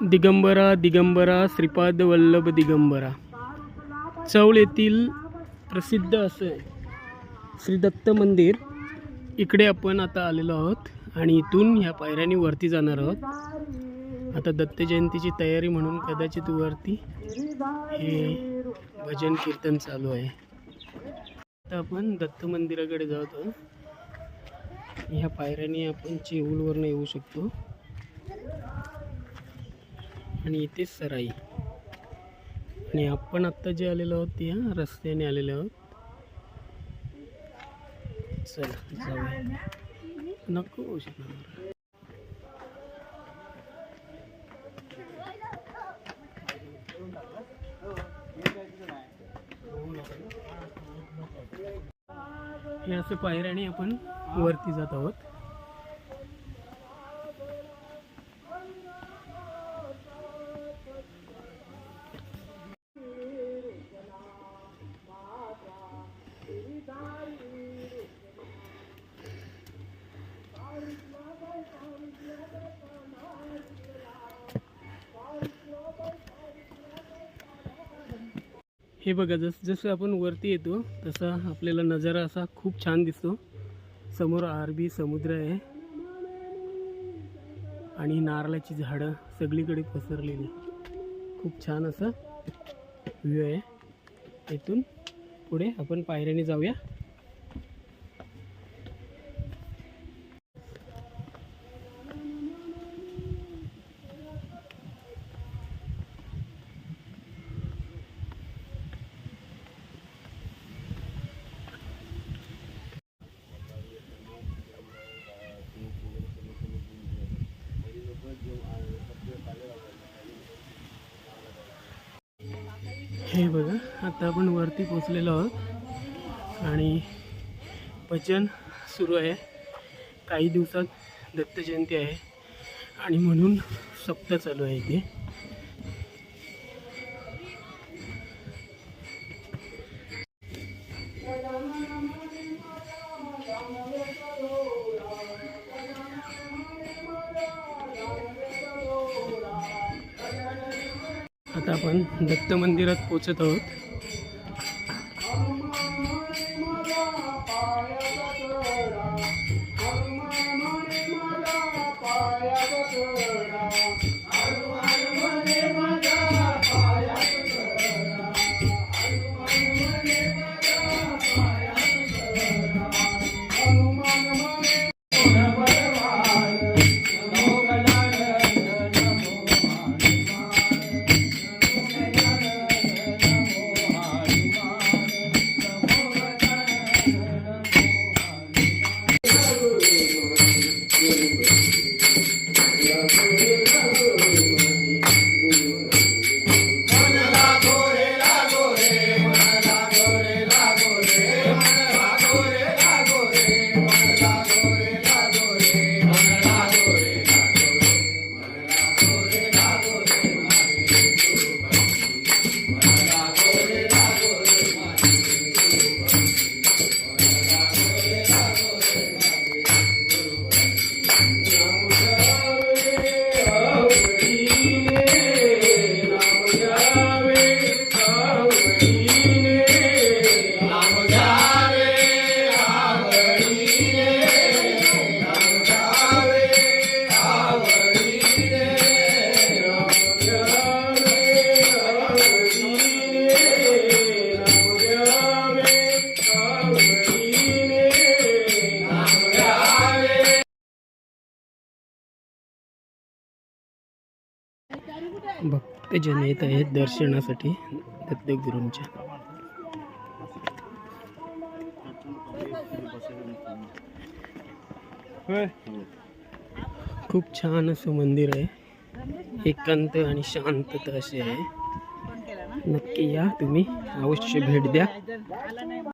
दिगंबरा दिगंबरा श्रीपाद वल्लभ दिगंबरा. चौल येथील प्रसिद्ध असं श्री दत्त मंदिर. इकडे आपण आता आलेलो आहोत आणि इथून ह्या पायऱ्यांनी वरती जाणार आहोत. आता दत्त जयंतीची तयारी म्हणून कदाचित वरती हे भजन कीर्तन चालू आहे. आता आपण दत्त मंदिराकडे जात आहोत. ह्या पायऱ्यांनी आपण चेऊलवरनं येऊ शकतो. आणि इथे सराई. आणि आपण आत्ता जे आलेलो आहोत या रस्त्याने आलेलो आहोत. चला जाऊया. नको शकणार हे असं पायऱ्याने आपण वरती जात आहोत. हे बघा जस जसं आपण वरती येतो तसा आपल्याला नजारा असा खूप छान दिसतो. समोर अरबी समुद्र आहे. आणि नारळाची झाडं सगळीकडे पसरलेली. खूप छान असं व्ह्यू आहे. इथून पुढे आपण पायऱ्याने जाऊया. हे बघा आता आपण वरती पोचलेलो आहोत. आणि भजन सुरू आहे. काही दिवसात दत्त जयंती आहे. आणि म्हणून सप्ताह चालू आहे इथे. आपण दत्त मंदिरात पोचत आहोत. भक्तजन येत आहेत दर्शनासाठी दत्तगुरूंच्या खूप छान असं मंदिर आहे. एकांत आणि शांतता अशी आहे. नक्की या तुम्ही. अवश्य भेट द्या.